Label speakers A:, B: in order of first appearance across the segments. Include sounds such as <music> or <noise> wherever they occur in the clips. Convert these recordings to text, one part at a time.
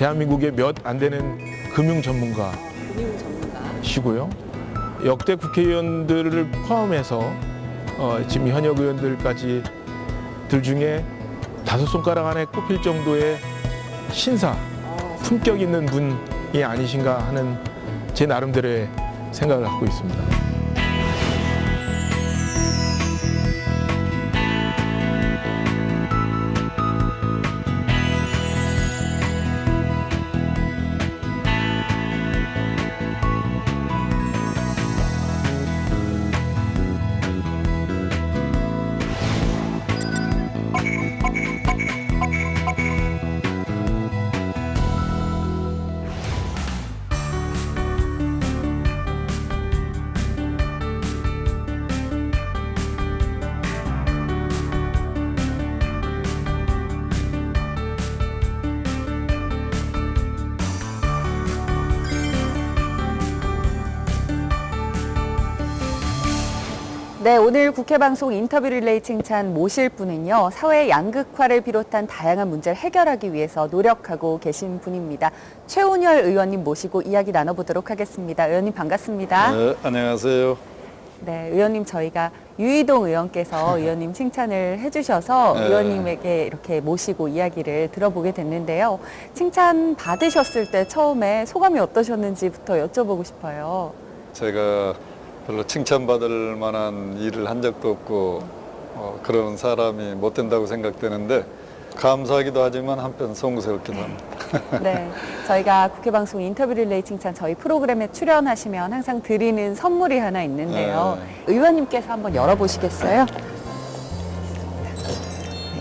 A: 대한민국의 몇 안 되는 금융 전문가
B: 금융 전문가.
A: 시고요. 역대 국회의원들을 포함해서 어, 지금 현역 의원들까지 들 중에 다섯 손가락 안에 꼽힐 정도의 신사
B: 어,
A: 품격 있는 분이 아니신가 하는 제 나름대로의 생각을 갖고 있습니다.
B: 네, 오늘 국회 방송 인터뷰 릴레이 칭찬 모실 분은요, 사회 양극화를 비롯한 다양한 문제를 해결하기 위해서 노력하고 계신 분입니다. 최운열 의원님 모시고 이야기 나눠보도록 하겠습니다. 의원님 반갑습니다.
C: 네, 안녕하세요.
B: 네, 의원님 저희가 유이동 의원께서 <laughs> 의원님 칭찬을 해주셔서
C: 네.
B: 의원님에게 이렇게 모시고 이야기를 들어보게 됐는데요. 칭찬 받으셨을 때 처음에 소감이 어떠셨는지부터 여쭤보고 싶어요.
C: 제가 별로 칭찬받을 만한 일을 한 적도 없고 어, 그런 사람이 못 된다고 생각되는데 감사하기도 하지만 한편 송구스럽기도 합니다. <laughs>
B: 네, 저희가 국회 방송 인터뷰 릴레이 칭찬 저희 프로그램에 출연하시면 항상 드리는 선물이 하나 있는데요. 의원님께서 한번 열어보시겠어요? 네,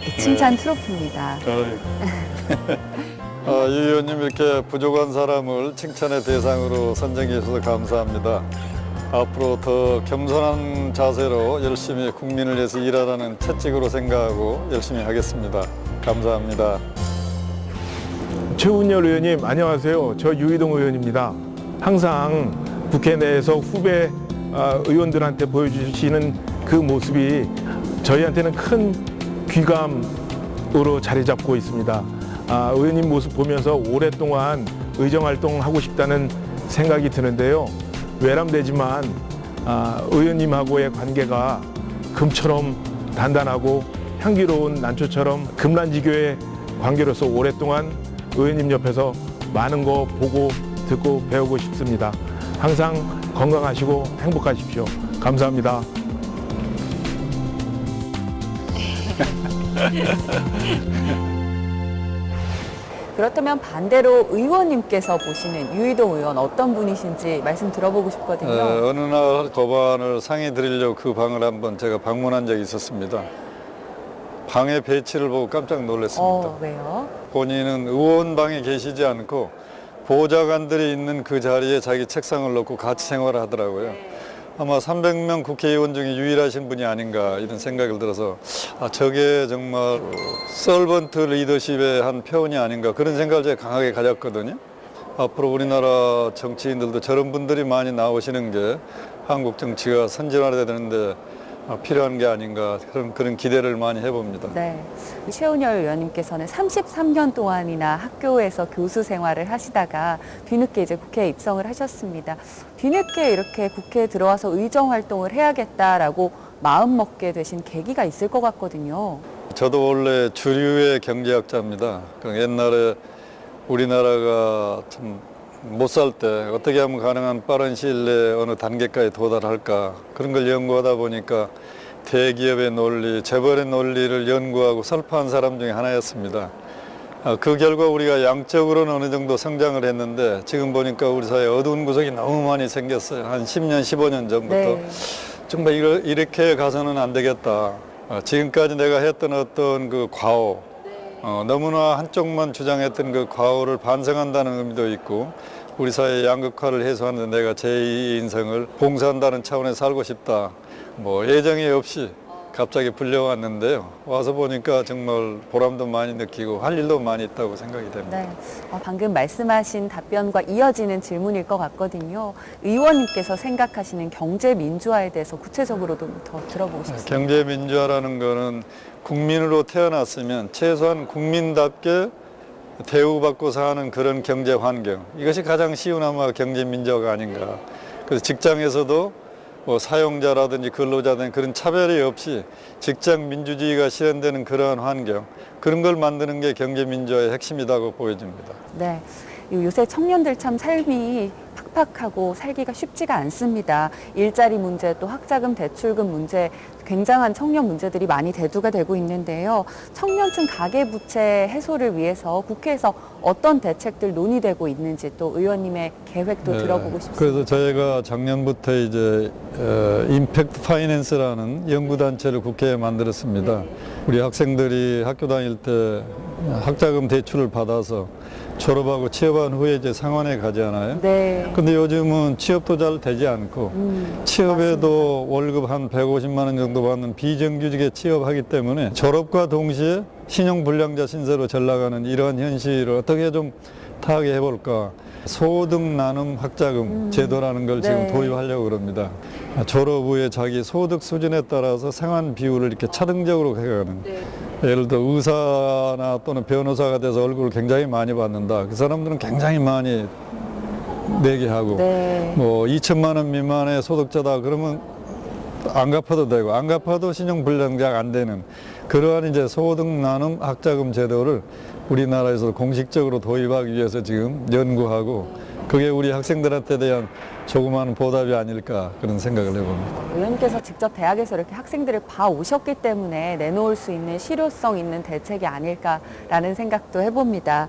B: 이 칭찬 트로피입니다. <laughs>
C: 아, 이 의원님 이렇게 부족한 사람을 칭찬의 대상으로 선정해 주셔서 감사합니다. 앞으로 더 겸손한 자세로 열심히 국민을 위해서 일하라는 채찍으로 생각하고 열심히 하겠습니다. 감사합니다.
A: 최운열 의원님 안녕하세요. 저 유희동 의원입니다. 항상 국회 내에서 후배 아, 의원들한테 보여주시는 그 모습이 저희한테는 큰 귀감으로 자리 잡고 있습니다. 아, 의원님 모습 보면서 오랫동안 의정 활동하고 싶다는 생각이 드는데요. 외람되지만 아, 의원님하고의 관계가 금처럼 단단하고 향기로운 난초처럼 금란지교의 관계로서 오랫동안 의원님 옆에서 많은 거 보고 듣고 배우고 싶습니다. 항상 건강하시고 행복하십시오. 감사합니다. <laughs>
B: 그렇다면 반대로 의원님께서 보시는 유이동 의원 어떤 분이신지 말씀 들어보고 싶거든요.
C: 어, 어느 날 법안을 상의 드리려고 그 방을 한번 제가 방문한 적이 있었습니다. 방의 배치를 보고 깜짝 놀랐습니다.
B: 어, 왜요?
C: 본인은 의원방에 계시지 않고 보좌관들이 있는 그 자리에 자기 책상을 놓고 같이 생활을 하더라고요. 아마 300명 국회의원 중에 유일하신 분이 아닌가 이런 생각을 들어서 아, 저게 정말 서번트 리더십의 한 표현이 아닌가 그런 생각을 제가 강하게 가졌거든요. 앞으로 우리나라 정치인들도 저런 분들이 많이 나오시는 게 한국 정치가 선진화돼야 되는데 아, 필요한 게 아닌가 그런 그런 기대를 많이 해봅니다.
B: 네. 최은열 의원님께서는 33년 동안이나 학교에서 교수 생활을 하시다가 뒤늦게 이제 국회에 입성을 하셨습니다. 뒤늦게 이렇게 국회에 들어와서 의정 활동을 해야겠다라고 마음 먹게 되신 계기가 있을 것 같거든요.
C: 저도 원래 주류의 경제학자입니다. 그 옛날에 우리나라가 참 못 살 때 어떻게 하면 가능한 빠른 시일 내에 어느 단계까지 도달할까 그런 걸 연구하다 보니까 대기업의 논리, 재벌의 논리를 연구하고 설파한 사람 중에 하나였습니다. 아, 그 결과 우리가 양적으로는 어느 정도 성장을 했는데 지금 보니까 우리 사회에 어두운 구석이 너무 많이 생겼어요. 한 10년, 15년 전부터.
B: 네.
C: 정말 이렇게 가서는 안 되겠다. 어, 지금까지 내가 했던 어떤 그 과오, 어, 너무나 한쪽만 주장했던 그 과오를 반성한다는 의미도 있고, 우리 사회의 양극화를 해소하는 데 내가 제2 인생을 봉사한다는 차원에 살고 싶다. 뭐 예정이 없이 갑자기 불려왔는데요. 와서 보니까 정말 보람도 많이 느끼고 할 일도 많이 있다고 생각이 됩니다.
B: 네. 어, 방금 말씀하신 답변과 이어지는 질문일 것 같거든요. 의원님께서 생각하시는 경제 민주화에 대해서 구체적으로 좀 더 들어보고 싶습니다.
C: 경제 민주화라는 거는 국민으로 태어났으면 최소한 국민답게 대우받고 사는 그런 경제 환경 이것이 가장 쉬운 아마 경제 민주화가 아닌가. 그래서 직장에서도 뭐 사용자라든지 근로자든 그런 차별이 없이 직장 민주주의가 실현되는 그러한 환경 그런 걸 만드는 게 경제 민주화의 핵심이라고 보여집니다.
B: 네. 이 요새 청년들 참 삶이 팍팍하고 살기가 쉽지가 않습니다. 일자리 문제 또 학자금 대출금 문제 굉장한 청년 문제들이 많이 대두가 되고 있는데요. 청년층 가계 부채 해소를 위해서 국회에서 어떤 대책들 논의되고 있는지 또 의원님의 계획도
C: 네.
B: 들어보고 싶습니다.
C: 그래서 저희가 작년부터 이제 어, 임팩트 파이낸스라는 연구 단체를 국회에 만들었습니다. 우리 학생들이 학교 다닐 때 학자금 대출을 받아서 졸업하고 취업한 후에 이제 상환에 가잖아요.
B: 네.
C: 근데 요즘은 취업도 잘 되지 않고
B: 음,
C: 취업에도 월급 한 150만 원 정도 받는 비정규직에 취업하기 때문에 졸업과 동시에 신용 불량자 신세로 전락하는 이러한 현실을 어떻게 좀 타하게 해볼까 소득 나눔 학자금 제도라는 걸 지금
B: 네.
C: 도입하려고 그럽니다. 졸업 후에 자기 소득 수준에 따라서 생활 비율을 이렇게 차등적으로 해가는 예를 들어 의사나 또는 변호사가 돼서 얼굴을 굉장히 많이 받는다. 그 사람들은 굉장히 많이 내게 하고
B: 네.
C: 뭐 2천만 원 미만의 소득자다 그러면 안 갚아도 되고 안 갚아도 신용 불량자가 안 되는 그러한 이제 소득 나눔 학자금 제도를 우리나라에서 공식적으로 도입하기 위해서 지금 연구하고 그게 우리 학생들한테 대한 조그마한 보답이 아닐까 그런 생각을 해봅니다.
B: 의원님께서 직접 대학에서 이렇게 학생들을 봐 오셨기 때문에 내놓을 수 있는 실효성 있는 대책이 아닐까라는 생각도 해봅니다.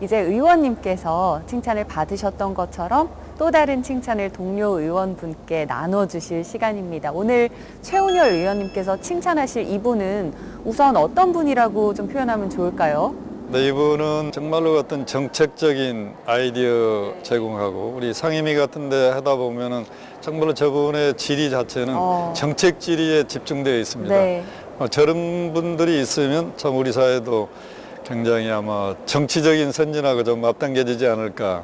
B: 이제 의원님께서 칭찬을 받으셨던 것처럼 또 다른 칭찬을 동료 의원분께 나눠주실 시간입니다. 오늘 최훈열 의원님께서 칭찬하실 이분은 우선 어떤 분이라고 좀 표현하면 좋을까요?
C: 네, 이분은 정말로 어떤 정책적인 아이디어 제공하고 우리 상임위 같은데 하다 보면은 정말로 저분의 질의 자체는
B: 어.
C: 정책 질의에 집중되어 있습니다.
B: 네.
C: 어, 저런 분들이 있으면 참 우리 사회도 굉장히 아마 정치적인 선진하고 좀 앞당겨지지 않을까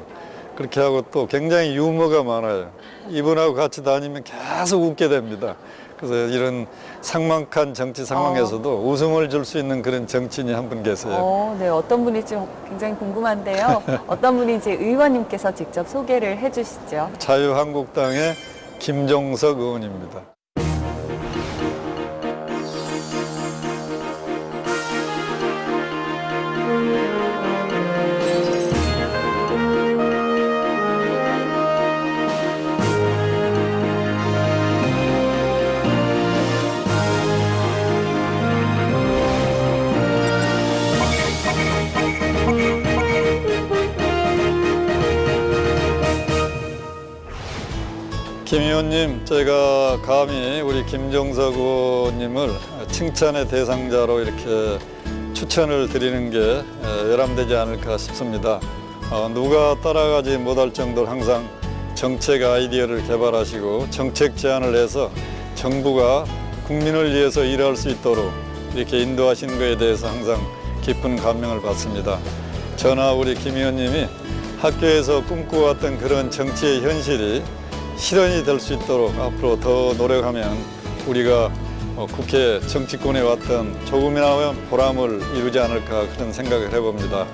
C: 그렇게 하고 또 굉장히 유머가 많아요. 이분하고 같이 다니면 계속 웃게 됩니다. 그래서 이런 상막한 정치 상황에서도 웃음을 줄 수 있는 그런 정치인이 한 분 계세요.
B: 어, 네, 어떤 분일지 굉장히 궁금한데요. <laughs> 어떤 분인지 의원님께서 직접 소개를 해주시죠.
C: 자유한국당의 김종석 의원입니다. 김 의원님, 제가 감히 우리 김종석 의원님을 칭찬의 대상자로 이렇게 추천을 드리는 게 에, 열람되지 않을까 싶습니다. 어, 누가 따라가지 못할 정도로 항상 정책 아이디어를 개발하시고 정책 제안을 해서 정부가 국민을 위해서 일할 수 있도록 이렇게 인도하시는 것에 대해서 항상 깊은 감명을 받습니다. 저나 우리 김 의원님이 학교에서 꿈꿔왔던 그런 정치의 현실이 실현이 될 수 있도록 앞으로 더 노력하면 우리가 어, 국회 정치권에 왔던 조금이나마 보람을 이루지 않을까 그런 생각을 해봅니다.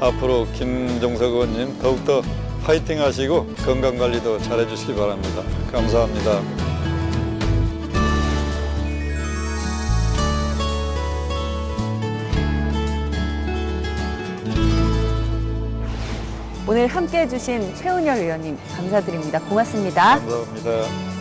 C: 앞으로 김종석 의원님 더욱더 파이팅 하시고 건강 관리도 잘 해 주시기 바랍니다. 감사합니다.
B: 오늘 함께 해주신 최은열 의원님 감사드립니다. 고맙습니다.
C: 감사합니다.